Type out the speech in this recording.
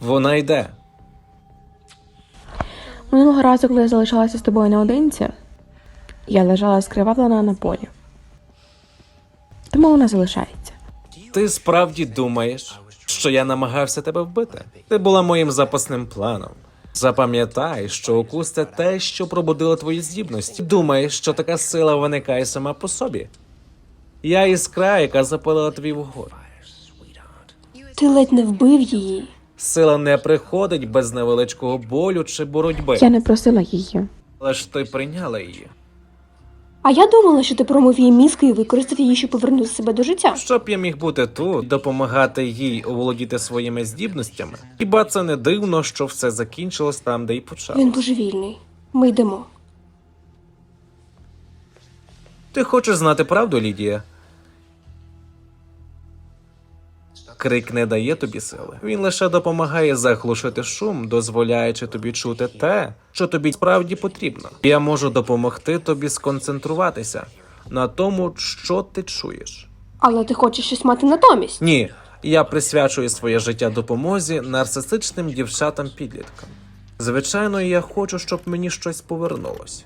Вона йде. Минулого разу, коли я залишалася з тобою наодинці, я лежала скривавлена на полі. Тому вона залишається. Ти справді думаєш, що я намагався тебе вбити? Ти була моїм запасним планом. Запам'ятай, що укус це те, що пробудило твої здібності. Думаєш, що така сила виникає сама по собі. Я іскра, яка запалила твій вогонь. Ти ледь не вбив її. Сила не приходить без невеличкого болю чи боротьби. Я не просила її. Але ж ти прийняла її. А я думала, що ти промив її мізки і використав її, щоб повернути себе до життя. Щоб я міг бути тут, допомагати їй оволодіти своїми здібностями. Хіба це не дивно, що все закінчилось там, де й почалось? Він божевільний. Ми йдемо. Ти хочеш знати правду, Лідія? Крик не дає тобі сили. Він лише допомагає заглушити шум, дозволяючи тобі чути те, що тобі справді потрібно. Я можу допомогти тобі сконцентруватися на тому, що ти чуєш. Але ти хочеш щось мати натомість. Ні, я присвячую своє життя допомозі нарцисичним дівчатам підліткам. Звичайно, я хочу, щоб мені щось повернулось.